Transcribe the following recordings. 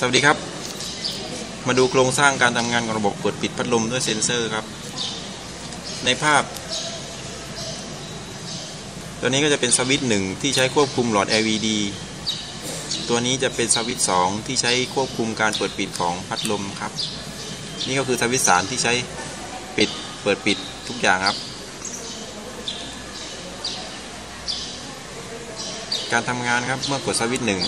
สวัสดีครับ มาดูโครงสร้างการทำงานของระบบเปิดปิดพัดลมด้วยเซ็นเซอร์ครับ ในภาพ ตัวนี้ก็จะเป็นสวิตช์หนึ่งที่ใช้ควบคุมหลอด LED ตัวนี้จะเป็นสวิตช์สองที่ใช้ควบคุมการเปิดปิดของพัดลมครับ นี่ก็คือสวิตช์สามที่ใช้ปิดเปิดปิดทุกอย่างครับ การทำงานครับเมื่อกดสวิตช์หนึ่ง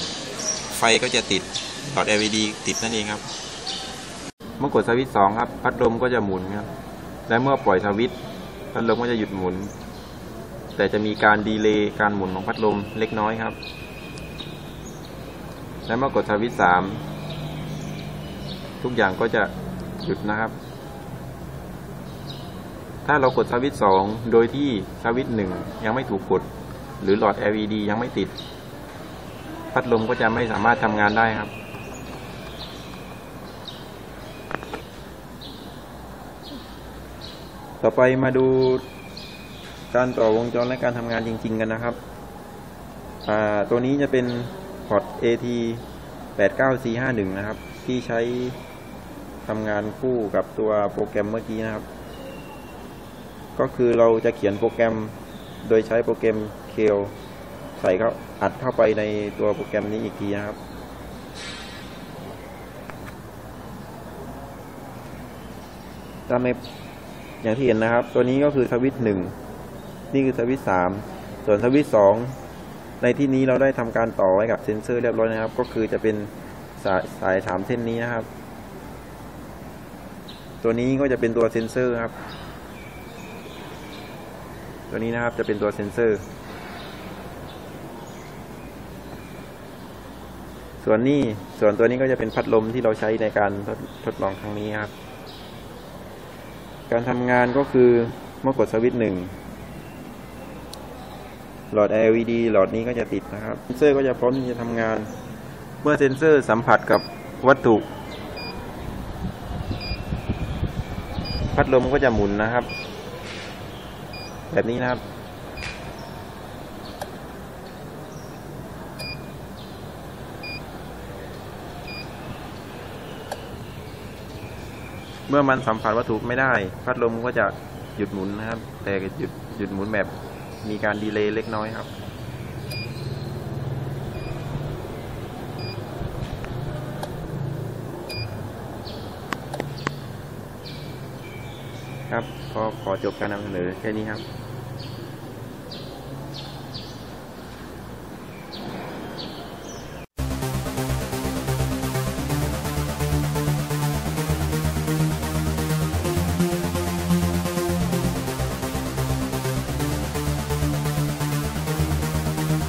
ไฟก็จะติด หลอด LED ติดนั่นเองครับ เมื่อกดสวิตช์สองครับพัดลมก็จะหมุนครับ และเมื่อปล่อยสวิตช์พัดลมก็จะหยุดหมุน แต่จะมีการดีเลย์การหมุนของพัดลมเล็กน้อยครับ และเมื่อกดสวิตช์สามทุกอย่างก็จะหยุดนะครับ ถ้าเรากดสวิตช์สองโดยที่สวิตช์หนึ่งยังไม่ถูกกด หรือหลอด LED ยังไม่ติด พัดลมก็จะไม่สามารถทำงานได้ครับ ต่อไปมาดูการต่อวงจรและการทำงานจริง ๆ กันนะครับ ตัวนี้จะเป็นพอร์ต AT 89451 นะครับ ที่ใช้ทำงานคู่กับตัวโปรแกรมเมื่อกี้นะครับ ก็คือเราจะเขียนโปรแกรมโดยใช้โปรแกรม k e l ใส่เข้าอัดเข้าไปในตัวโปรแกรมนี้อีกทีนะครับตามใน อย่างที่เห็นนะครับ ตัวนี้ก็คือสวิตช์หนึ่งนี่คือสวิตช์สามส่วนสวิตช์สองในที่นี้เราได้ทำการต่อไว้กับเซ็นเซอร์เรียบร้อยนะครับ ก็คือจะเป็นสายสายสามเส้นนี้นะครับ ตัวนี้ก็จะเป็นตัวเซ็นเซอร์ครับ ตัวนี้นะครับจะเป็นตัวเซ็นเซอร์ ส่วนนี้ส่วนตัวนี้ก็จะเป็นพัดลมที่เราใช้ในการทดทดลองครั้งนี้ครับ การทำงานก็คือเมื่อกดสวิตช์หนึ่งหลอด LED หลอดนี้ก็จะติดนะครับ เซนเซอร์ก็จะพร้อมที่จะทำงาน เมื่อเซนเซอร์สัมผัสกับวัตถุ พัดลมก็จะหมุนนะครับ แบบนี้นะครับ เมื่อมันสัมผัสวัตถุไม่ได้ พัดลมก็จะหยุดหมุนนะครับ แต่หยุดหยุดหมุนแบบมีการดีเลย์เล็กน้อยครับ ครับก็ขอจบการนำเสนอแค่นี้ครับ